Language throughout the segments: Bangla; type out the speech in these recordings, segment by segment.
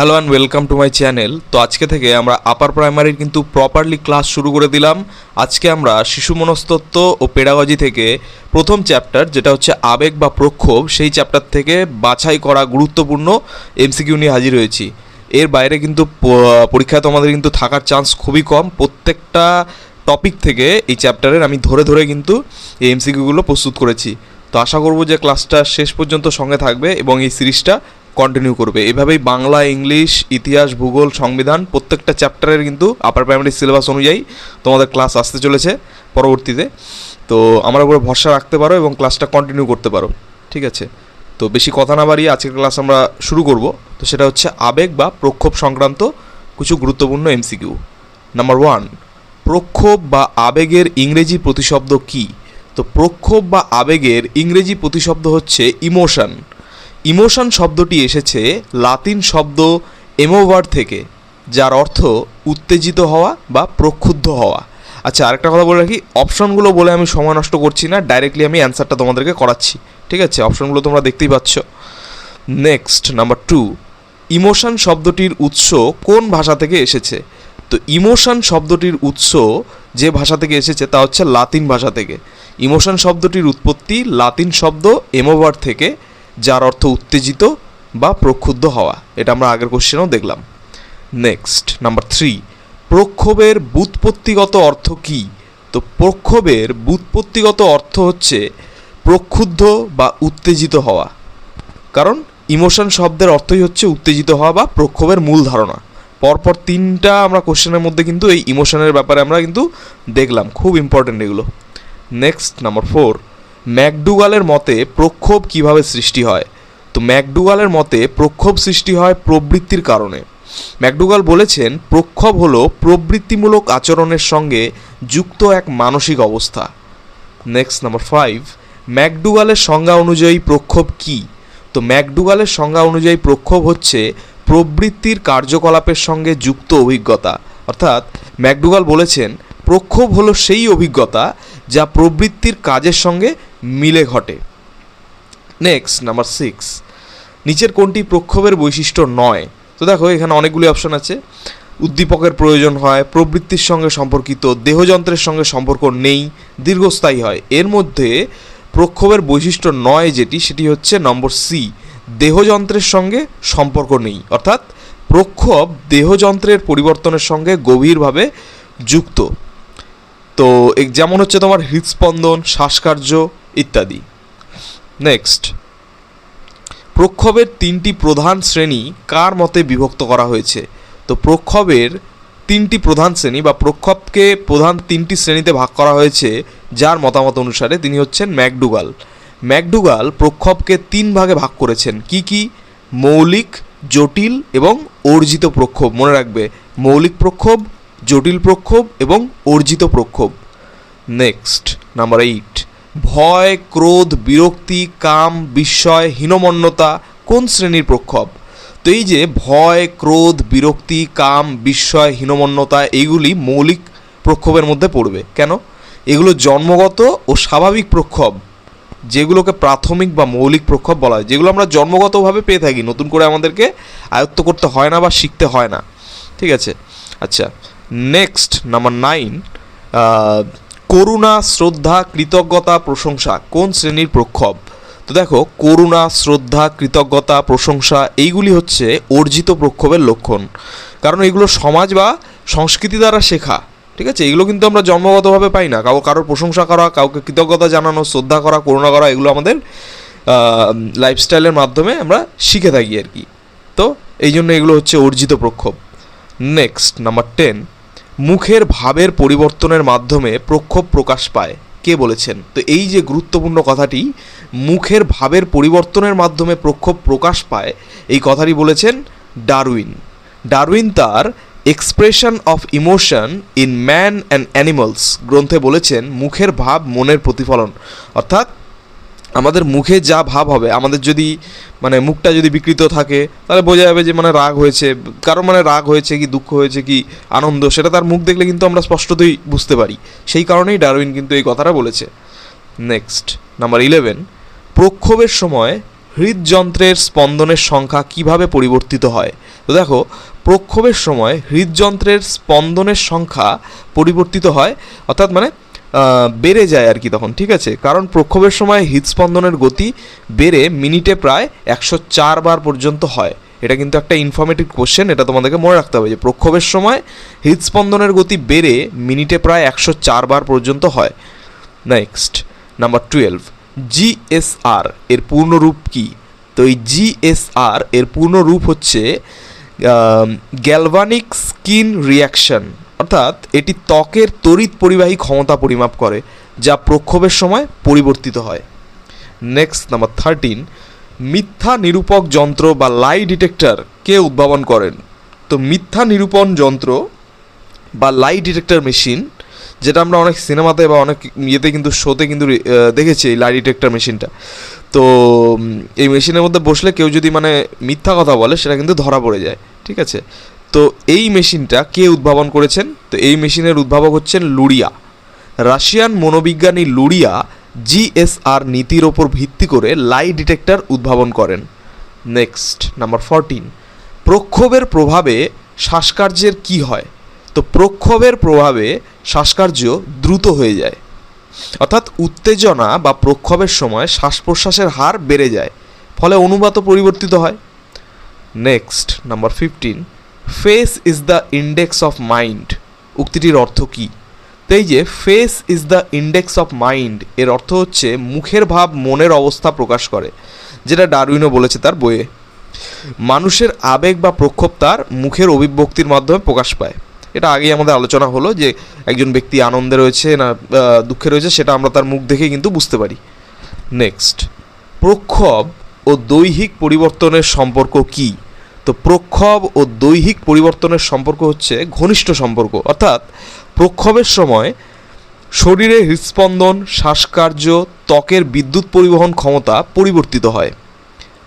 Hello and welcome to my channel তো আজকে থেকে আমরা আপার প্রাইমারির কিন্তু প্রপারলি ক্লাস শুরু করে দিলাম। আজকে আমরা শিশু মনস্তত্ত্ব ও পেডাগজি থেকে প্রথম চ্যাপ্টার যেটা হচ্ছে আবেগ বা প্রক্ষোভ, সেই চ্যাপ্টার থেকে বাছাই করা গুরুত্বপূর্ণ এমসিকিউ নিয়ে হাজির হয়েছি। এর বাইরে কিন্তু পরীক্ষায় তোমাদের কিন্তু থাকার চান্স খুবই কম। প্রত্যেকটা টপিক থেকে এই চ্যাপ্টারের আমি ধরে ধরে কিন্তু এই এমসিকিউগুলো প্রস্তুত করেছি। তো আশা করব যে ক্লাসটা শেষ পর্যন্ত সঙ্গে থাকবে এবং এই সিরিজটা কন্টিনিউ করবে। এভাবেই বাংলা, ইংলিশ, ইতিহাস, ভূগোল, সংবিধান প্রত্যেকটা চ্যাপ্টারের কিন্তু আপার প্রাইমারি সিলেবাস অনুযায়ী তোমাদের ক্লাস আসতে চলেছে পরবর্তীতে। তো আমার উপরে ভরসা রাখতে পারো এবং ক্লাসটা কন্টিনিউ করতে পারো। ঠিক আছে? তো বেশি কথা না বাড়িয়ে আজকের ক্লাস আমরা শুরু করব। তো সেটা হচ্ছে আবেগ বা প্রক্ষোভ সংক্রান্ত কিছু গুরুত্বপূর্ণ এমসিকিউ নাম্বার ওয়ান প্রক্ষোভ বা আবেগের ইংরেজি প্রতিশব্দ কী? তো প্রক্ষোভ বা আবেগের ইংরেজি প্রতিশব্দ হচ্ছে ইমোশন ইমোশন শব্দটি এসেছে লাতিন শব্দ এমোভার থেকে, যার অর্থ উত্তেজিত হওয়া বা প্রক্ষুব্ধ হওয়া। আচ্ছা আরেকটা কথা বলে রাখি, অপশনগুলো বলে আমি সময় নষ্ট করছি না ডাইরেক্টলি আমি অ্যান্সারটা তোমাদেরকে করাচ্ছি, ঠিক আছে? অপশনগুলো তোমরা দেখতেই পাচ্ছ। নেক্সট নাম্বার টু ইমোশন শব্দটির উৎস কোন ভাষা থেকে এসেছে? তো ইমোশন শব্দটির উৎস যে ভাষা থেকে এসেছে তা হচ্ছে লাতিন ভাষা থেকে। ইমোশন শব্দটির উৎপত্তি লাতিন শব্দ এমোভার থেকে যার অর্থ উত্তেজিত বা প্রক্ষুব্ধ হওয়া। এটা আমরা আগের কোশ্চেনেও দেখলাম। নেক্সট নাম্বার থ্রি প্রক্ষোভের বুৎপত্তিগত অর্থ কী? তো প্রক্ষোভের বুৎপত্তিগত অর্থ হচ্ছে প্রক্ষুব্ধ বা উত্তেজিত হওয়া। কারণ ইমোশন শব্দের অর্থই হচ্ছে উত্তেজিত হওয়া বা প্রক্ষোভের মূল ধারণা। পরপর তিনটা আমরা কোশ্চেনের মধ্যে কিন্তু এই ইমোশনের ব্যাপারে আমরা কিন্তু দেখলাম। খুব ইম্পর্টেন্ট এগুলো। নেক্সট নাম্বার ফোর ম্যাকডুগালের মতে প্রক্ষোভ কীভাবে সৃষ্টি হয়? তো ম্যাকডুগালের মতে প্রক্ষোভ সৃষ্টি হয় প্রবৃত্তির কারণে। ম্যাকডুগাল বলেছেন, প্রক্ষোভ হলো প্রবৃত্তিমূলক আচরণের সঙ্গে যুক্ত এক মানসিক অবস্থা। নেক্সট নাম্বার ফাইভ ম্যাকডুগালের সংজ্ঞা অনুযায়ী প্রক্ষোভ কী? তো ম্যাকডুগালের সংজ্ঞা অনুযায়ী প্রক্ষোভ হচ্ছে প্রবৃত্তির কার্যকলাপের সঙ্গে যুক্ত অভিজ্ঞতা। অর্থাৎ ম্যাকডুগাল বলেছেন, প্রক্ষোভ হলো সেই অভিজ্ঞতা যা প্রবৃত্তির কাজের সঙ্গে মিলে ঘটে। নেক্সট নাম্বার সিক্স নিচের কোনটি প্রক্ষোভের বৈশিষ্ট্য নয়? তো দেখো, এখানে অনেকগুলি অপশন আছে। উদ্দীপকের প্রয়োজন হয়, প্রবৃত্তির সঙ্গে সম্পর্কিত, দেহযন্ত্রের সঙ্গে সম্পর্ক নেই, দীর্ঘস্থায়ী হয়। এর মধ্যে প্রক্ষোভের বৈশিষ্ট্য নয় যেটি, সেটি হচ্ছে নম্বর সি দেহযন্ত্রের সঙ্গে সম্পর্ক নেই। অর্থাৎ প্রক্ষোভ দেহযন্ত্রের পরিবর্তনের সঙ্গে গভীরভাবে যুক্ত। তো যেমন হচ্ছে তোমার হৃদস্পন্দন শ্বাসকার্য ইত্যাদি। নেক্সট প্রক্ষোভের তিনটি প্রধান শ্রেণি কার মতে বিভক্ত করা হয়েছে? তো প্রক্ষোভের তিনটি প্রধান শ্রেণি বা প্রক্ষোভকে প্রধান তিনটি শ্রেণীতে ভাগ করা হয়েছে, যার মতামত অনুসারে তিনি হচ্ছেন ম্যাকডুগাল। ম্যাকডুগাল প্রক্ষোভকে তিন ভাগে ভাগ করেছেন। কি কি? মৌলিক, জটিল এবং অর্জিত প্রক্ষোভ। মনে রাখবে, মৌলিক প্রক্ষোভ, জটিল প্রক্ষোভ এবং অর্জিত প্রক্ষোভ। নেক্সট নাম্বার এইট ভয়, ক্রোধ, বিরক্তি, কাম, বিস্ময়, হীনমন্যতা কোন শ্রেণির প্রক্ষোভ? তো এই যে ভয়, ক্রোধ, বিরক্তি, কাম, বিস্ময়, হীনমন্যতা এইগুলি মৌলিক প্রক্ষোভের মধ্যে পড়বে। কেন? এগুলো জন্মগত ও স্বাভাবিক প্রক্ষোভ, যেগুলোকে প্রাথমিক বা মৌলিক প্রক্ষোভ বলা হয়, যেগুলো আমরা জন্মগতভাবে পেয়ে থাকি, নতুন করে আমাদেরকে আয়ত্ত করতে হয় না বা শিখতে হয় না। ঠিক আছে? আচ্ছা নেক্সট নাম্বার নাইন করুণা, শ্রদ্ধা, কৃতজ্ঞতা, প্রশংসা কোন শ্রেণির প্রক্ষোভ? তো দেখো, করুণা, শ্রদ্ধা, কৃতজ্ঞতা, প্রশংসা এইগুলি হচ্ছে অর্জিত প্রক্ষোভের লক্ষণ। কারণ এগুলো সমাজ বা সংস্কৃতি দ্বারা শেখা, ঠিক আছে? এগুলো কিন্তু আমরা জন্মগতভাবে পাই না। কাউ কারোর প্রশংসা করা, কাউকে কৃতজ্ঞতা জানানো, শ্রদ্ধা করা, করুণা করা, এগুলো আমাদের লাইফস্টাইলের মাধ্যমে আমরা শিখে থাকি আর কি। তো এই জন্য এগুলো হচ্ছে অর্জিত প্রক্ষোভ। নেক্সট নাম্বার টেন মুখের ভাবের পরিবর্তনের মাধ্যমে প্রক্ষোভ প্রকাশ পায়। কে বলেছেন? তো এই যে গুরুত্বপূর্ণ কথাটি, মুখের ভাবের পরিবর্তনের মাধ্যমে প্রক্ষোভ প্রকাশ পায়, এই কথাটি বলেছেন ডারউইন। ডারউইন তার expression of emotion in man and animals গ্রন্থে বলেছেন, মুখের ভাব মনের প্রতিফলন। অর্থাৎ আমাদের মুখে যা ভাব হবে, আমাদের যদি মানে মুখটা যদি বিকৃত থাকে, তাহলে বোঝা যাবে যে মানে রাগ হয়েছে। কারও মানে রাগ হয়েছে কি, দুঃখ হয়েছে কি, আনন্দ, সেটা তার মুখ দেখলে কিন্তু আমরা স্পষ্টতই বুঝতে পারি। সেই কারণেই ডারউইন কিন্তু এই কথাটা বলেছে। নেক্সট নাম্বার ইলেভেন প্রক্ষোভের সময় হৃদযন্ত্রের স্পন্দনের সংখ্যা কীভাবে পরিবর্তিত হয়? তো দেখো, প্রক্ষোভের সময় হৃদযন্ত্রের স্পন্দনের সংখ্যা পরিবর্তিত হয়, অর্থাৎ মানে বেড়ে যায় আর কি তখন, ঠিক আছে? কারণ প্রক্ষোভের সময় হৃদস্পন্দনের গতি বেড়ে মিনিটে প্রায় একশো চার বার পর্যন্ত হয়। এটা কিন্তু একটা ইনফরমেটিভ কোশ্চেন এটা তোমাদেরকে মনে রাখতে হবে যে প্রক্ষোভের সময় হৃদস্পন্দনের গতি বেড়ে মিনিটে প্রায় একশো চার বার পর্যন্ত হয়। নেক্সট নাম্বার টুয়েলভ জিএসআর এর পূর্ণরূপ কি? তো এই জিএসআর এর পূর্ণরূপ হচ্ছে গ্যালভানিক স্কিন রিয়াকশন অর্থাৎ এটি ত্বকের তড়িৎ পরিবাহী ক্ষমতা পরিমাপ করে, যা প্রক্ষোভের সময় পরিবর্তিত হয়। নেক্সট নাম্বার থার্টিন মিথ্যা নিরূপক যন্ত্র বা লাই ডিটেক্টর কে উদ্ভাবন করেন? তো মিথ্যা নিরূপণ যন্ত্র বা লাই ডিটেক্টর মেশিন যেটা আমরা অনেক সিনেমাতে বা অনেক ইয়েতে কিন্তু শোতে কিন্তু দেখেছি এই লাই ডিটেক্টর মেশিনটা তো এই মেশিনের মধ্যে বসলে কেউ যদি মানে মিথ্যা কথা বলে, সেটা কিন্তু ধরা পড়ে যায়। ঠিক আছে? তো এই মেশিনটা কে উদ্ভাবন করেছেন? তো এই মেশিনের উদ্ভাবক হচ্ছেন লুরিয়া। রাশিয়ান মনোবিজ্ঞানী লুরিয়া জিএসআর নীতির ওপর ভিত্তি করে লাই ডিটেক্টর উদ্ভাবন করেন। Next, number fourteen. প্রক্ষোভের প্রভাবে শ্বাসকার্যের কি হয়? তো প্রক্ষোভের প্রভাবে শ্বাসকার্য দ্রুত হয়ে যায়। অর্থাৎ উত্তেজনা বা প্রক্ষোভের সময় শ্বাস প্রশ্বাসের হার বেড়ে যায়, ফলে অনুপাতও পরিবর্তিত হয়। Next, number fifteen. Face is the index of mind উক্তিটির অর্থ কী? তো এই যে face is the index of mind এর অর্থ হচ্ছে মুখের ভাব মনের অবস্থা প্রকাশ করে, যেটা ডারউইনও বলেছে তার বইয়ে। মানুষের আবেগ বা প্রক্ষোভ তার মুখের অভিব্যক্তির মাধ্যমে প্রকাশ পায়। এটা আগেই আমাদের আলোচনা হলো যে, একজন ব্যক্তি আনন্দে রয়েছে না দুঃখে রয়েছে, সেটা আমরা তার মুখ দেখে কিন্তু বুঝতে পারি। নেক্সট প্রক্ষোভ ও দৈহিক পরিবর্তনের সম্পর্ক কি? তো প্রক্ষোভ ও দৈহিক পরিবর্তনের সম্পর্ক হচ্ছে ঘনিষ্ঠ সম্পর্ক। অর্থাৎ প্রক্ষোভের সময় শরীরে হৃদস্পন্দন শ্বাসকার্য, ত্বকের বিদ্যুৎ পরিবহন ক্ষমতা পরিবর্তিত হয়।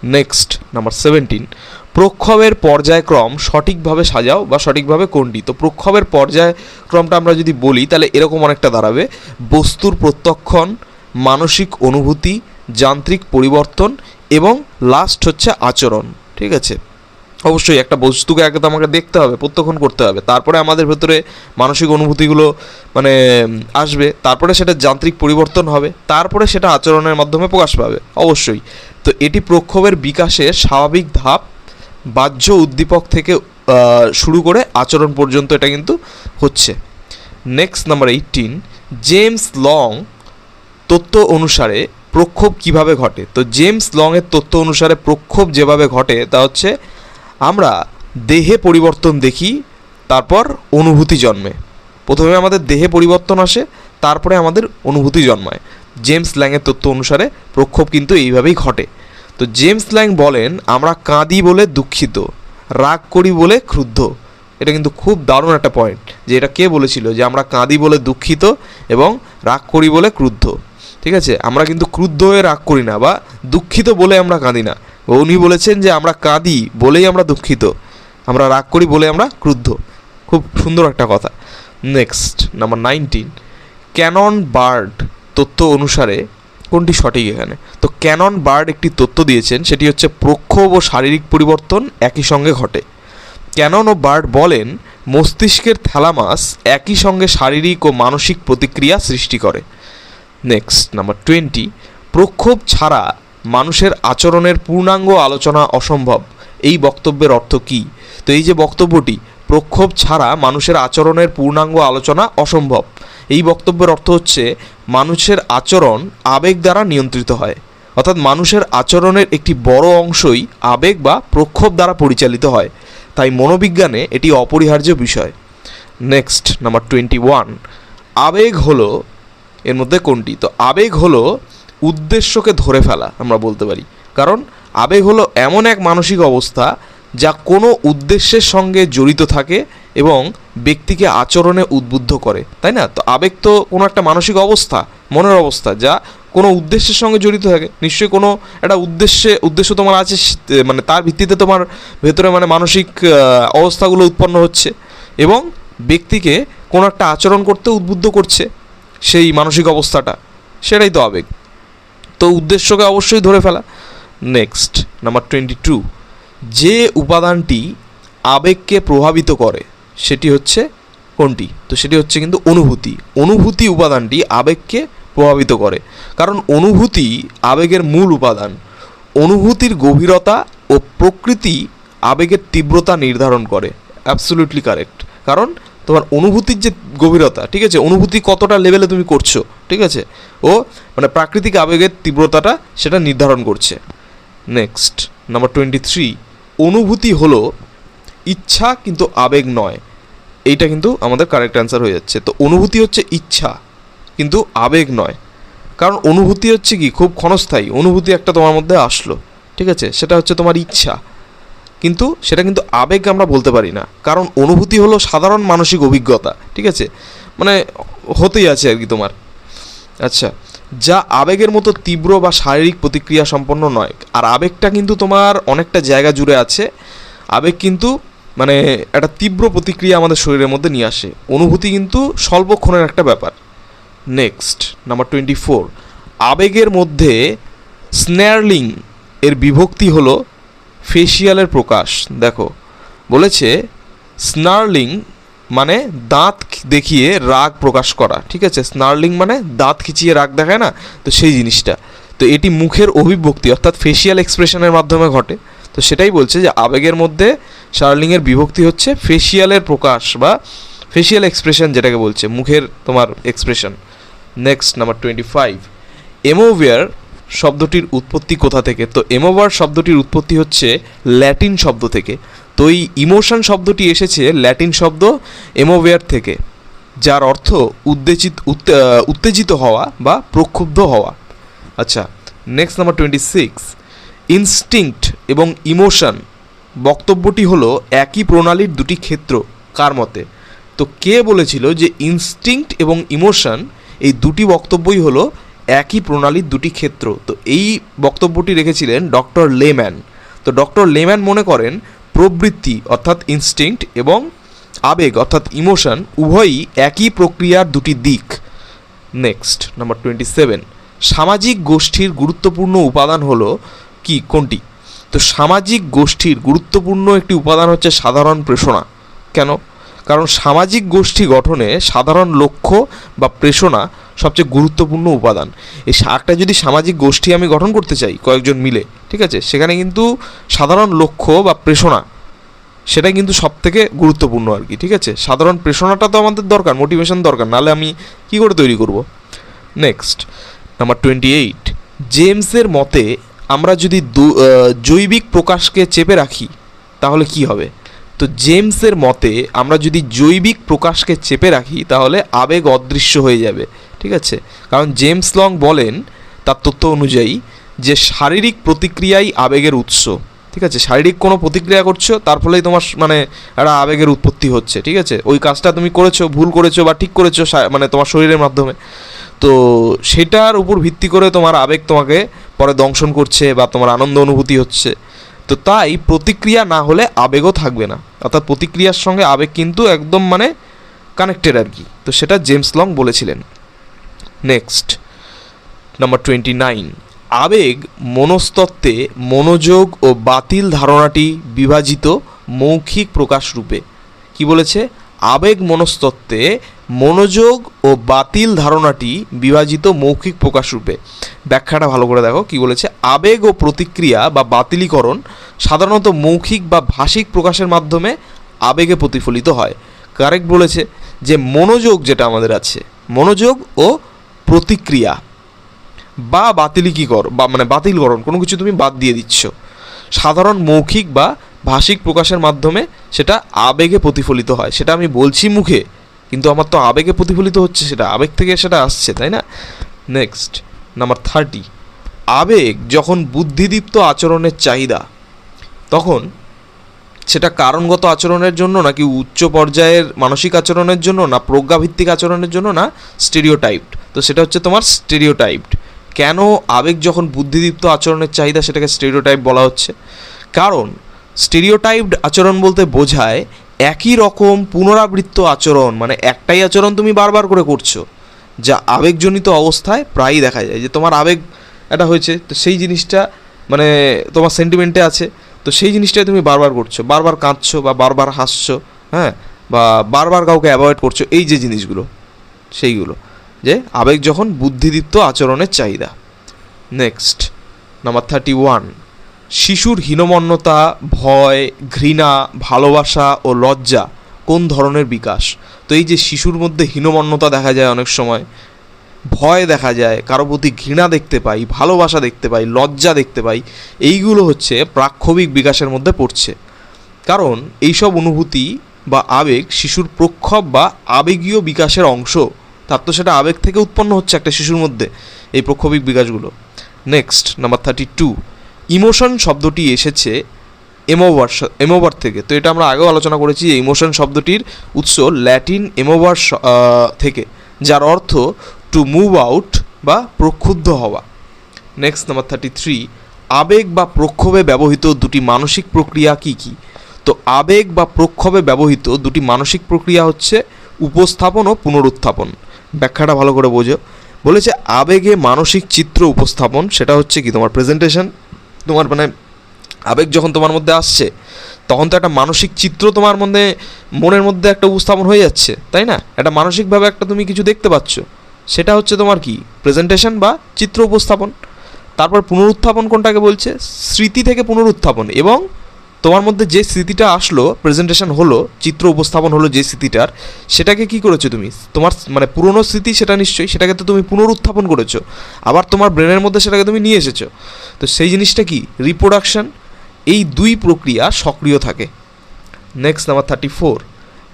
নেক্সট নাম্বার সেভেন্টিন প্রক্ষোভের পর্যায়ক্রম সঠিকভাবে সাজাও বা সঠিকভাবে কোনটি? তো প্রক্ষোভের পর্যায়ক্রমটা আমরা যদি বলি, তাহলে এরকম অনেকটা দাঁড়াবে। বস্তুর প্রত্যক্ষণ, মানসিক অনুভূতি, যান্ত্রিক পরিবর্তন এবং লাস্ট হচ্ছে আচরণ। ঠিক আছে? অবশ্যই একটা বস্তুকে আগে তো আমাকে দেখতে হবে, প্রত্যক্ষণ করতে হবে। তারপরে আমাদের ভেতরে মানসিক অনুভূতিগুলো মানে আসবে। তারপরে সেটা যান্ত্রিক পরিবর্তন হবে। তারপরে সেটা আচরণের মাধ্যমে প্রকাশ পাবে, অবশ্যই। তো এটি প্রক্ষোভের বিকাশের স্বাভাবিক ধাপ, বাহ্য উদ্দীপক থেকে শুরু করে আচরণ পর্যন্ত এটা কিন্তু হচ্ছে। Next number eighteen James Lange তথ্য অনুসারে প্রক্ষোভ কীভাবে ঘটে? তো জেমস লংয়ের তথ্য অনুসারে প্রক্ষোভ যেভাবে ঘটে, তা হচ্ছে আমরা দেহে পরিবর্তন দেখি, তারপর অনুভূতি জন্মে। প্রথমে আমাদের দেহে পরিবর্তন আসে, তারপরে আমাদের অনুভূতি জন্মায়। জেমস ল্যাংয়ের তথ্য অনুসারে প্রক্ষোভ কিন্তু এইভাবেই ঘটে। তো জেমস ল্যাং বলেন, আমরা কাঁদি বলে দুঃখিত, রাগ করি বলে ক্রুদ্ধ। এটা কিন্তু খুব দারুণ একটা পয়েন্ট যে এটা কে বলেছিল? যে আমরা কাঁদি বলে দুঃখিত এবং রাগ করি বলে ক্রুদ্ধ। ঠিক আছে? আমরা কিন্তু ক্রুদ্ধ হয়ে রাগ করি না বা দুঃখিত বলে আমরা কাঁদি না। উনি বলেছেন যে আমরা কাঁদি বলেই আমরা দুঃখিত। আমরা রাগ করি বলে আমরা ক্রুদ্ধ। খুব সুন্দর একটা কথা। Next number nineteen Cannon Bard তথ্য অনুসারে কোনটি সঠিক এখানে? তো ক্যানন বার্ড একটি তথ্য দিয়েছেন, সেটি হচ্ছে প্রক্ষোভ ও শারীরিক পরিবর্তন একই সঙ্গে ঘটে। ক্যানন ও বার্ড বলেন, মস্তিষ্কের থ্যালামাস একই সঙ্গে শারীরিক ও মানসিক প্রতিক্রিয়া সৃষ্টি করে। নেক্সট নাম্বার টোয়েন্টি প্রক্ষোভ ছাড়া মানুষের আচরণের পূর্ণাঙ্গ আলোচনা অসম্ভব। এই বক্তব্যের অর্থ কী? তো এই যে বক্তব্যটি, প্রক্ষোভ ছাড়া মানুষের আচরণের পূর্ণাঙ্গ আলোচনা অসম্ভব। এই বক্তব্যের অর্থ হচ্ছে, মানুষের আচরণ আবেগ দ্বারা নিয়ন্ত্রিত হয়। অর্থাৎ মানুষের আচরণের একটি বড় অংশই আবেগ বা প্রক্ষোভ দ্বারা পরিচালিত হয়। তাই মনোবিজ্ঞানে এটি অপরিহার্য বিষয়। Next, number twenty one. আবেগ হলো, এর মধ্যে কোনটি? তো আবেগ হলো উদ্দেশ্যকে ধরে ফেলা, আমরা বলতে পারি। কারণ আবেগ হলো এমন এক মানসিক অবস্থা যা কোনো উদ্দেশ্যের সঙ্গে জড়িত থাকে এবং ব্যক্তিকে আচরণে উদ্বুদ্ধ করে, তাই না? তো আবেগ তো কোনো একটা মানসিক অবস্থা, মনের অবস্থা যা কোনো উদ্দেশ্যের সঙ্গে জড়িত থাকে। নিশ্চয়ই কোনো একটা উদ্দেশ্যে, উদ্দেশ্য তোমার আছে মানে তার ভিত্তিতে তোমার ভেতরে মানে মানসিক অবস্থাগুলো উৎপন্ন হচ্ছে এবং ব্যক্তিকে কোনো একটা আচরণ করতে উদ্বুদ্ধ করছে সেই মানসিক অবস্থাটা। সেটাই তো আবেগ। তো উদ্দেশ্যকে অবশ্যই ধরে ফেলা। নেক্সট নাম্বার টোয়েন্টি টু যে উপাদানটি আবেগকে প্রভাবিত করে, সেটি হচ্ছে কোনটি? তো সেটি হচ্ছে কিন্তু অনুভূতি। অনুভূতি উপাদানটি আবেগকে প্রভাবিত করে। কারণ অনুভূতি আবেগের মূল উপাদান। অনুভূতির গভীরতা ও প্রকৃতি আবেগের তীব্রতা নির্ধারণ করে। অ্যাবসলিউটলি কারেক্ট কারণ তোমার অনুভূতির যে গভীরতা, ঠিক আছে? অনুভূতি কতটা লেভেলে তুমি করছ, ঠিক আছে? ও মানে প্রাকৃতিক আবেগের তীব্রতাটা সেটা নির্ধারণ করছে। নেক্সট নাম্বার টোয়েন্টি থ্রি অনুভূতি হলো ইচ্ছা কিন্তু আবেগ নয়। এইটা কিন্তু আমাদের কারেক্ট অ্যান্সার হয়ে যাচ্ছে। তো অনুভূতি হচ্ছে ইচ্ছা, কিন্তু আবেগ নয়। কারণ অনুভূতি হচ্ছে কি? খুব ক্ষণস্থায়ী। অনুভূতি একটা তোমার মধ্যে আসলো, ঠিক আছে? সেটা হচ্ছে তোমার ইচ্ছা। কিন্তু সেটা কিন্তু আবেগ আমরা বলতে পারি না। কারণ অনুভূতি হলো সাধারণ মানসিক অভিজ্ঞতা, ঠিক আছে? মানে হতেই আছে আর কি তোমার। আচ্ছা যা আবেগের মতো তীব্র বা শারীরিক প্রতিক্রিয়া সম্পন্ন নয়। আর আবেগটা কিন্তু তোমার অনেকটা জায়গা জুড়ে আছে। আবেগ কিন্তু মানে একটা তীব্র প্রতিক্রিয়া আমাদের শরীরের মধ্যে নিয়ে আসে। অনুভূতি কিন্তু স্বল্পক্ষণের একটা ব্যাপার। Next, number twenty four. আবেগের মধ্যে স্ন্যারলিং এর বিভক্তি হলো ফেসিয়ালের প্রকাশ, দেখো, বলেছে স্নার্লিং মানে দাঁত দেখিয়ে রাগ প্রকাশ করা, ঠিক আছে? স্নার্লিং মানে দাঁত খিচিয়ে রাগ দেখায় না? তো সেই জিনিসটা। তো এটি মুখের অভিব্যক্তি, অর্থাৎ ফেসিয়াল এক্সপ্রেশনের মাধ্যমে ঘটে। তো সেটাই বলছে যে, আবেগের মধ্যে শার্লিংয়ের বিভক্তি হচ্ছে ফেসিয়ালের প্রকাশ বা ফেসিয়াল এক্সপ্রেশন যেটাকে বলছে, মুখের তোমার expression next number twenty five এমোভিয়ার শব্দটির উৎপত্তি কোথা থেকে? তো এমোভার শব্দটির উৎপত্তি হচ্ছে ল্যাটিন শব্দ থেকে। তো এই ইমোশন শব্দটি এসেছে ল্যাটিন শব্দ এমোভিয়ার থেকে, যার অর্থ উদ্বেজিত উত্তে- উত্তেজিত হওয়া বা প্রক্ষুব্ধ হওয়া। আচ্ছা next number twenty six instinct এবং ইমোশন বক্তব্যটি হলো একই প্রণালীর দুটি ক্ষেত্র, কার মতে? তো কে বলেছিল যে ইনস্টিংক্ট এবং ইমোশন এই দুটি বক্তব্যই হলো একই প্রণালীর দুটি ক্ষেত্র। তো এই বক্তব্যটি রেখেছিলেন ডক্টর লেম্যান। তো ডক্টর লেম্যান মনে করেন, প্রবৃত্তি অর্থাৎ ইনস্টিংক্ট এবং আবেগ অর্থাৎ ইমোশন উভয়ই একই প্রক্রিয়ার দুটি দিক। নেক্সট নাম্বার টোয়েন্টি সেভেন সামাজিক গোষ্ঠীর গুরুত্বপূর্ণ উপাদান হলো কি? কোনটি? তো সামাজিক গোষ্ঠীর গুরুত্বপূর্ণ একটি উপাদান হচ্ছে সাধারণ প্রেষণা। কেন? কারণ সামাজিক গোষ্ঠী গঠনে সাধারণ লক্ষ্য বা প্রেষণা সবচেয়ে গুরুত্বপূর্ণ উপাদান। এই একটা যদি সামাজিক গোষ্ঠী আমি গঠন করতে চাই, কয়েকজন মিলে, ঠিক আছে? সেখানে কিন্তু সাধারণ লক্ষ্য বা প্রেষণা সেটা কিন্তু সব থেকে গুরুত্বপূর্ণ আর কি, ঠিক আছে? সাধারণ প্রেষণাটা তো আমাদের দরকার মোটিভেশন দরকার, নাহলে আমি কি করে তৈরি করব? নেক্সট নাম্বার টোয়েন্টি এইট জেমসের মতে আমরা যদি জৈবিক প্রকাশকে চেপে রাখি, তাহলে কি হবে? তো জেমসের মতে আমরা যদি জৈবিক প্রকাশকে চেপে রাখি, তাহলে আবেগ অদৃশ্য হয়ে যাবে। ঠিক আছে? কারণ জেমস লং বলেন, তার তথ্য অনুযায়ী যে শারীরিক প্রতিক্রিয়াই আবেগের উৎস। ঠিক আছে? শারীরিক কোনো প্রতিক্রিয়া করছ, তার ফলেই তোমার মানে একটা আবেগের উৎপত্তি হচ্ছে, ঠিক আছে? ওই কাজটা তুমি করেছ, ভুল করেছ বা ঠিক করেছ মানে তোমার শরীরের মাধ্যমে। তো সেটার উপর ভিত্তি করে তোমার আবেগ তোমাকে পরে দংশন করছে বা তোমার আনন্দ অনুভূতি হচ্ছে। তো তাই প্রতিক্রিয়া না হলে আবেগও থাকবে না। অর্থাৎ প্রতিক্রিয়ার সঙ্গে আবেগ কিন্তু একদম মানে কানেক্টেড আর কি। তো সেটা জেমস লং বলেছিলেন। নেক্সট নাম্বার টোয়েন্টি নাইন আবেগ, মনস্তত্ত্বে মনোযোগ ও বাতিল ধারণাটি বিভাজিত মৌখিক প্রকাশ রূপে। কি বলেছে? আবেগ, মনস্তত্ত্বে মনোযোগ ও বাতিল ধারণাটি বিভাজিত মৌখিক প্রকাশ রূপে। ব্যাখ্যাটা ভালো করে দেখো, কি বলেছে? আবেগ ও প্রতিক্রিয়া বা বাতিলীকরণ সাধারণত মৌখিক বা ভাষিক প্রকাশের মাধ্যমে আবেগে প্রতিফলিত হয়। কারেক্ট বলেছে যে মনোযোগ যেটা আমাদের আছে, মনোযোগ ও প্রতিক্রিয়া বা বাতিলিকীকর বা মানে বাতিলকরণ, কোনো কিছু তুমি বাদ দিয়ে দিচ্ছ। সাধারণ মৌখিক বা ভাষিক প্রকাশের মাধ্যমে সেটা আবেগে প্রতিফলিত হয়। সেটা আমি বলছি মুখে, কিন্তু আমার তো আবেগে প্রতিফলিত হচ্ছে সেটা। আবেগ থেকে সেটা আসছে, তাই না? নেক্সট নাম্বার থার্টি আবেগ যখন বুদ্ধিদীপ্ত আচরণের চাহিদা, তখন সেটা কারণগত আচরণের জন্য নাকি উচ্চ পর্যায়ের মানসিক আচরণের জন্য না, প্রজ্ঞাভিত্তিক আচরণের জন্য না স্টেরিওটাইপড তো সেটা হচ্ছে তোমার স্টেরিওটাইপড কেন আবেগ যখন বুদ্ধিদীপ্ত আচরণের চাহিদা সেটাকে স্টেরিওটাইপ বলা হচ্ছে? কারণ স্টেরিওটাইপড আচরণ বলতে বোঝায় একই রকম পুনরাবৃত্ত আচরণ মানে একটাই আচরণ তুমি বারবার করে করছ, যা আবেগজনিত অবস্থায় প্রায়ই দেখা যায়। যে তোমার আবেগ এটা হয়েছে, তো সেই জিনিসটা মানে তোমার সেন্টিমেন্টে আছে, তো সেই জিনিসটাই তুমি বারবার করছ। বারবার কাঁদছো বা বারবার হাসছো হ্যাঁ? বা বারবার কাউকে অ্যাভয়েড করছ, এই যে জিনিসগুলো, সেইগুলো। যে আবেগ যখন বুদ্ধিদীপ্ত আচরণের চাহিদা। নেক্সট নাম্বার থার্টি ওয়ান শিশুর হীনমন্যতা, ভয়, ঘৃণা, ভালোবাসা ও লজ্জা কোন ধরনের বিকাশ? তো এই যে শিশুর মধ্যে হীনমন্যতা দেখা যায় অনেক সময়, ভয় দেখা যায়, কারও প্রতি ঘৃণা দেখতে পাই, ভালোবাসা দেখতে পাই, লজ্জা দেখতে পাই, এইগুলো হচ্ছে প্রাক্ষবিক বিকাশের মধ্যে পড়ছে। কারণ এইসব অনুভূতি বা আবেগ শিশুর প্রক্ষোভ বা আবেগীয় বিকাশের অংশ তার তো সেটা আবেগ থেকে উৎপন্ন হচ্ছে একটা শিশুর মধ্যে, এই প্রক্ষোভিক বিকাশগুলো। Next number thirty two emotion শব্দটি এসেছে এমোভার এমোভার থেকে। তো এটা আমরা আগেও আলোচনা করেছি ইমোশন শব্দটির উৎস ল্যাটিন এমোভার থেকে, যার অর্থ টু মুভ আউট বা প্রক্ষুব্ধ হওয়া। নেক্সট নাম্বার থার্টি থ্রি আবেগ বা প্রক্ষোভে ব্যবহৃত দুটি মানসিক প্রক্রিয়া কি কি? তো আবেগ বা প্রক্ষোভে ব্যবহৃত দুটি মানসিক প্রক্রিয়া হচ্ছে উপস্থাপন ও পুনরুত্থাপন। ব্যাখ্যাটা ভালো করে বোঝো। বলেছে, আবেগে মানসিক চিত্র উপস্থাপন, সেটা হচ্ছে কি তোমার প্রেজেন্টেশন তোমার মানে আবেগ যখন তোমার মধ্যে আসছে, তখন তো একটা মানসিক চিত্র তোমার মধ্যে, মনের মধ্যে একটা উপস্থাপন হয়ে যাচ্ছে, তাই না? একটা মানসিকভাবে একটা তুমি কিছু দেখতে পাচ্ছ। সেটা হচ্ছে তোমার কি? প্রেজেন্টেশন বা চিত্র উপস্থাপন। তারপর পুনরুত্থাপন কোনটাকে বলছে? স্মৃতি থেকে পুনরুত্থাপন এবং তোমার মধ্যে যে স্মৃতিটা আসলো প্রেজেন্টেশন হলো, চিত্র উপস্থাপন হলো যে স্মৃতিটার, সেটাকে কি করেছ তুমি? তোমার মানে পুরনো স্মৃতি সেটা নিশ্চয়ই, সেটাকে তো তুমি পুনরুত্থাপন করেছ। আবার তোমার ব্রেনের মধ্যে সেটাকে তুমি নিয়ে এসেছ। তো সেই জিনিসটা কি? রিপ্রোডাকশন এই দুই প্রক্রিয়া সক্রিয় থাকে। Next number thirty four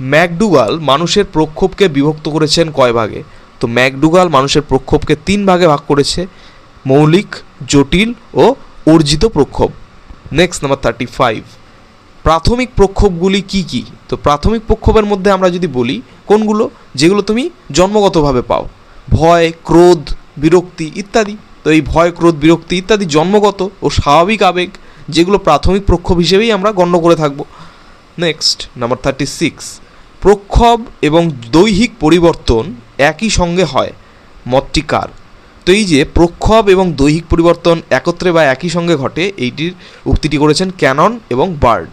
McDougall মানুষের প্রক্ষোভকে বিভক্ত করেছেন কয় ভাগে? তো ম্যাকডুগাল মানুষের প্রক্ষোভকে তিন ভাগে ভাগ করেছে, মৌলিক, জটিল ও অর্জিত প্রক্ষোভ। নেক্সট নাম্বার থার্টি ফাইভ প্রাথমিক প্রক্ষোভগুলি কি কি? তো প্রাথমিক প্রক্ষোভের মধ্যে আমরা যদি বলি, কোনগুলো? যেগুলো তুমি জন্মগতভাবে পাও। ভয়, ক্রোধ, বিরক্তি ইত্যাদি। তো এই ভয়, ক্রোধ, বিরক্তি ইত্যাদি জন্মগত ও স্বাভাবিক আবেগ, যেগুলো প্রাথমিক প্রক্ষোভ হিসেবেই আমরা গণ্য করে থাকব। নেক্সট নাম্বার থার্টি সিক্স প্রক্ষোভ এবং দৈহিক পরিবর্তন একই সঙ্গে হয়। মতটি কার এই যে প্রক্ষোভ এবং দৈহিক পরিবর্তন একত্রে বা একই সঙ্গে ঘটে, এইটির উক্তিটি করেছেন ক্যানন এবং বার্ড।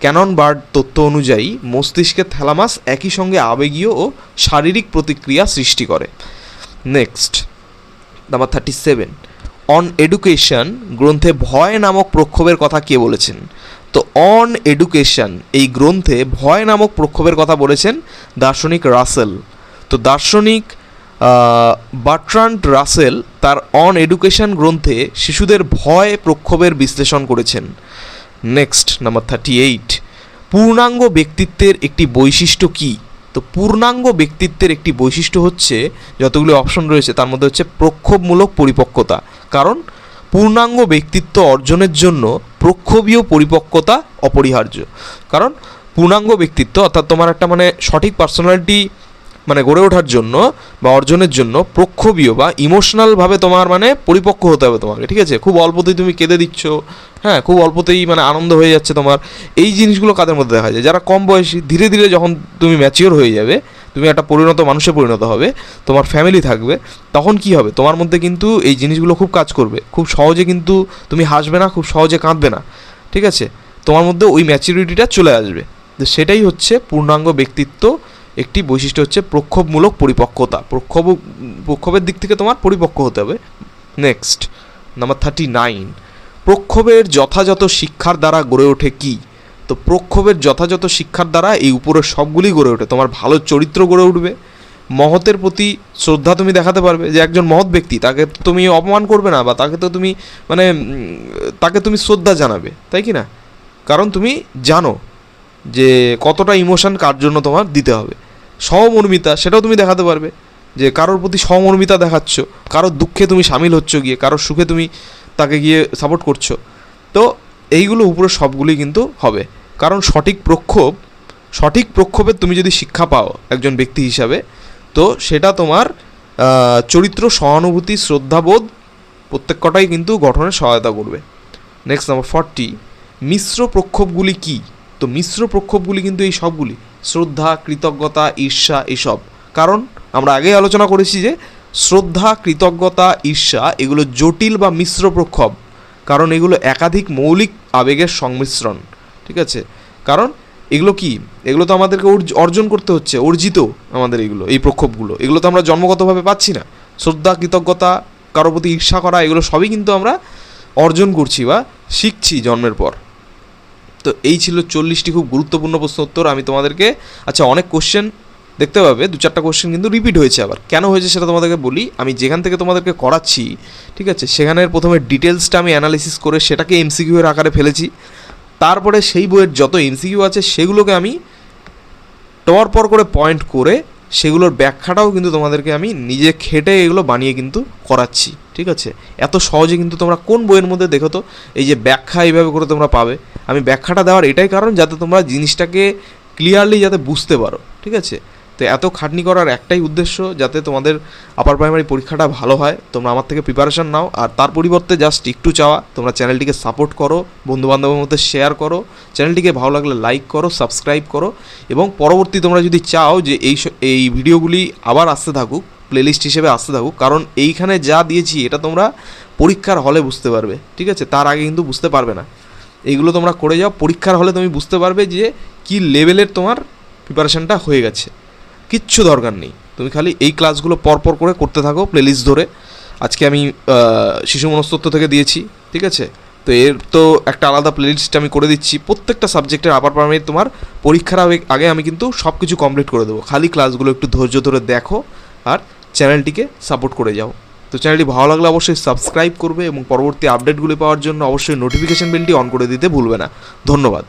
ক্যানন বার্ড তথ্য অনুযায়ী মস্তিষ্কের থ্যালামাস একই সঙ্গে আবেগীয় ও শারীরিক প্রতিক্রিয়া সৃষ্টি করে। Next, number thirty seven. On education গ্রন্থে ভয় নামক প্রক্ষোভের কথা কে বলেছেন? তো অন এডুকেশন, এই গ্রন্থে ভয় নামক প্রক্ষোভের কথা বলেছেন দার্শনিক রাসেল। তো দার্শনিক বাট্রান্ট রাসেল তার অন এডুকেশন গ্রন্থে শিশুদের ভয় প্রক্ষোভের বিশ্লেষণ করেছেন। নেক্সট, নাম্বার থার্টি এইট পূর্ণাঙ্গ ব্যক্তিত্বের একটি বৈশিষ্ট্য কী? তো পূর্ণাঙ্গ ব্যক্তিত্বের একটি বৈশিষ্ট্য হচ্ছে, যতগুলো অপশন রয়েছে, তার মধ্যে হচ্ছে প্রক্ষোভমূলক পরিপক্কতা। কারণ পূর্ণাঙ্গ ব্যক্তিত্ব অর্জনের জন্য প্রক্ষোভীয় পরিপক্কতা অপরিহার্য। কারণ পূর্ণাঙ্গ ব্যক্তিত্ব, অর্থাৎ তোমার একটা মানে সঠিক পার্সোনালিটি মানে গড়ে ওঠার জন্য বা অর্জনের জন্য প্রক্ষোভীয় বা ইমোশনালভাবে তোমার মানে পরিপক্ক হতে হবে তোমাকে, ঠিক আছে? খুব অল্পতেই তুমি কেঁদে দিচ্ছ হ্যাঁ? খুব অল্পতেই মানে আনন্দ হয়ে যাচ্ছে তোমার। এই জিনিসগুলো কাদের মধ্যে দেখা যায়? যারা কম বয়সী, ধীরে ধীরে যখন তুমি ম্যাচিওর হয়ে যাবে, তুমি একটা পরিণত মানুষে পরিণত হবে, তোমার ফ্যামিলি থাকবে, তখন কি হবে? তোমার মধ্যে কিন্তু এই জিনিসগুলো খুব কাজ করবে। খুব সহজে কিন্তু তুমি হাসবে না, খুব সহজে কাঁদবে না, ঠিক আছে? তোমার মধ্যে ওই ম্যাচিউরিটিটা চলে আসবে। তো সেটাই হচ্ছে পূর্ণাঙ্গ ব্যক্তিত্ব একটি বৈশিষ্ট্য হচ্ছে প্রক্ষোভমূলক পরিপক্কতা। প্রক্ষোভ, প্রক্ষোভের দিক থেকে তোমার পরিপক্ক হতে হবে। নেক্সট নাম্বার থার্টি নাইন প্রক্ষোভের যথাযথ শিক্ষার দ্বারা গড়ে ওঠে কি? তো প্রক্ষোভের যথাযথ শিক্ষার দ্বারা এই উপরের সবগুলি গড়ে ওঠে। তোমার ভালো চরিত্র গড়ে উঠবে। মহতের প্রতি শ্রদ্ধা তুমি দেখাতে পারবে যে একজন মহৎ ব্যক্তি, তাকে তুমি অপমান করবে না বা তাকে তো তুমি মানে তাকে তুমি শ্রদ্ধা জানাবে, তাই কি না? কারণ তুমি জানো যে কতটা ইমোশন কার জন্য তোমার দিতে হবে। সহমর্মিতা, সেটাও তুমি দেখাতে পারবে যে কারোর প্রতি সহমর্মিতা দেখাচ্ছ, কারোর দুঃখে তুমি সামিল হচ্ছ গিয়ে, কারোর সুখে তুমি তাকে গিয়ে সাপোর্ট করছ। তো এইগুলো উপরে সবগুলি কিন্তু হবে। কারণ সঠিক প্রক্ষোভ, সঠিক প্রক্ষোভের তুমি যদি শিক্ষা পাও একজন ব্যক্তি হিসাবে, তো সেটা তোমার চরিত্র, সহানুভূতি, শ্রদ্ধাবোধ প্রত্যেক কটাই কিন্তু গঠনে সহায়তা করবে। নেক্সট নাম্বার ফর্টি মিশ্র প্রক্ষোভগুলি কী? তো মিশ্র প্রক্ষোভগুলি কিন্তু এই সবগুলি, শ্রদ্ধা, কৃতজ্ঞতা, ঈর্ষা এসব। কারণ আমরা আগেই আলোচনা করেছি যে শ্রদ্ধা, কৃতজ্ঞতা, ঈর্ষা এগুলো জটিল বা মিশ্র প্রক্ষোভ। কারণ এগুলো একাধিক মৌলিক আবেগের সংমিশ্রণ। ঠিক আছে? কারণ এগুলো কি? এগুলো তো আমাদেরকে অর্জ- অর্জন করতে হচ্ছে, অর্জিত আমাদের এগুলো, এই প্রক্ষোভগুলো। এগুলো তো আমরা জন্মগতভাবে পাচ্ছি না। শ্রদ্ধা, কৃতজ্ঞতা, কারোর প্রতি ঈর্ষা করা, এগুলো সবই কিন্তু আমরা অর্জন করছি বা শিখছি জন্মের পর। তো এই ছিল চল্লিশটি খুব গুরুত্বপূর্ণ প্রশ্ন উত্তর। আমি তোমাদেরকে আচ্ছা অনেক কোশ্চেন দেখতে পাবে, দু চারটা কোশ্চেন কিন্তু রিপিট হয়েছে আবার। কেন হয়েছে সেটা তোমাদেরকে বলি, আমি যেখান থেকে তোমাদেরকে করাচ্ছি, ঠিক আছে, সেখানের প্রথমে ডিটেলসটা আমি অ্যানালিসিস করে সেটাকে এমসিকিউ এর আকারে ফেলেছি। তারপরে সেই বইয়ের যত এমসিকিউ আছে সেগুলোকে আমি টর পর করে পয়েন্ট করে সেগুলোর ব্যাখ্যাটাও কিন্তু তোমাদেরকে আমি নিজে খেটে এগুলো বানিয়ে কিন্তু করাচ্ছি, ঠিক আছে? এত সহজে কিন্তু তোমরা কোন বইয়ের মধ্যে দেখো তো, এই যে ব্যাখ্যা এইভাবে করে তোমরা পাবে। আমি ব্যাখ্যাটা দেওয়ার এটাই কারণ যাতে তোমরা জিনিসটাকে ক্লিয়ারলি যাতে বুঝতে পারো, ঠিক আছে? তো এত খাটনি করার একটাই উদ্দেশ্য যাতে তোমাদের আপার প্রাইমারি পরীক্ষাটা ভালো হয়, তোমরা আমার থেকে প্রিপারেশন নাও। আর তার পরিবর্তে জাস্ট একটু চাওয়া, তোমরা চ্যানেলটিকে সাপোর্ট করো, বন্ধুবান্ধবের মধ্যে শেয়ার করো, চ্যানেলটিকে ভালো লাগলে লাইক করো সাবস্ক্রাইব করো এবং পরবর্তী তোমরা যদি চাও যে এই এই ভিডিওগুলি আবার আসতে থাকুক প্লেলিস্ট হিসেবে আসতে থাকুক, কারণ এইখানে যা দিয়েছি এটা তোমরা পরীক্ষার হলে বুঝতে পারবে, ঠিক আছে? তার আগে কিন্তু বুঝতে পারবে না। এইগুলো তোমরা করে যাও। পরীক্ষার হলে তুমি বুঝতে পারবে যে কি লেভেলের তোমার প্রিপারেশনটা হয়ে গেছে। কিচ্ছু দরকার নেই। তুমি খালি এই ক্লাসগুলো পরপর করে করতে থাকো প্লেলিস্ট ধরে। আজকে আমি শিশু মনস্তত্ব থেকে দিয়েছি, ঠিক আছে? তো এর তো একটা আলাদা প্লেলিস্ট আমি করে দিচ্ছি। প্রত্যেকটা সাবজেক্টের আপার প্রাইমারি তোমার পরীক্ষার আগে- আগে আমি কিন্তু সব কিছু কমপ্লিট করে দেবো। খালি ক্লাসগুলো একটু ধৈর্য ধরে দেখো আর চ্যানেলটিকে সাপোর্ট করে যাও। তো চ্যানেলটি ভালো লাগলে অবশ্যই সাবস্ক্রাইব করবে এবং পরবর্তী আপডেটগুলি পাওয়ার জন্য অবশ্যই নোটিফিকেশন বেলটি অন করে দিতে ভুলবে না। ধন্যবাদ।